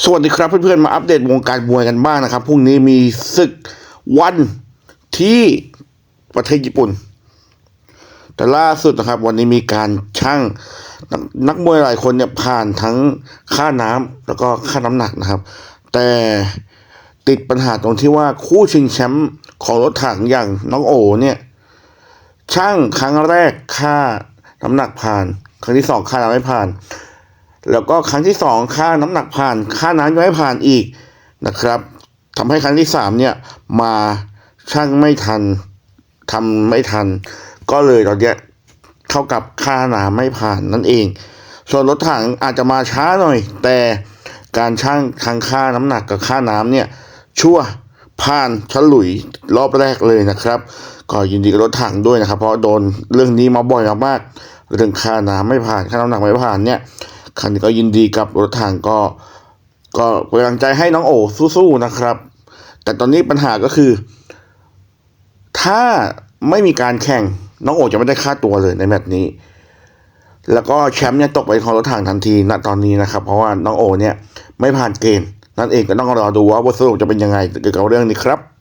สวัสดีครับเพื่อนๆมาอัปเดตวงการมวยกันบ้างนะครับพรุ่งนี้มีศึกวันที่ประเทศญี่ปุ่น แต่ล่าสุดนะครับ วันนี้มีการช่างนักนักมวยหลายคนเนี่ยผ่านทั้งค่าน้ำแล้วก็ค่าน้ำหนักนะครับ แต่ติดปัญหาตรงที่ว่าคู่ชิงแชมป์ของรถถังอย่างน้องโอเนี่ยช่างครั้งแรกค่าน้ำหนักผ่าน ครั้งที่สองค่าน้ำไม่ผ่าน แล้วก็ครั้งที่สองค่าน้ำหนักผ่าน ค่าน้ำยังไม่ผ่านอีกนะครับทำให้ครั้งที่สามเนี่ยมาช่างไม่ทันทำไม่ทัน ก็เลยตอนนี้เท่ากับค่าน้ำไม่ผ่านนั่นเอง ส่วนรถถังอาจจะมาช้าหน่อย แต่การช่างทางค่าน้ำหนักกับค่าน้ำเนี่ยชั่วผ่านฉลุยรอบแรกเลยนะครับ ก็ยินดีกับรถถังด้วยนะครับ เพราะโดนเรื่องนี้มาบ่อยมากๆเรื่องค่าน้ำไม่ผ่านค่าน้ำหนักไม่ผ่านเนี่ย ครั้งนี้ก็ยินดีกับรถถังก็ ก็เป็นกำลังใจให้น้องโอสู้ๆนะครับ แต่ตอนนี้ปัญหาก็คือ ถ้าไม่มีการแข่งน้องโอจะไม่ได้ค่าตัวเลยในแมตช์นี้ แล้วก็แชมป์เนี่ยตกไปของรถถังทันทีณตอนนี้นะครับ เพราะว่าน้องโอเนี่ยไม่ผ่านเกณฑ์นั่นเองก็ต้องรอดูว่าบทสรุปจะเป็นยังไงเกี่ยวกับเรื่องนี้ครับ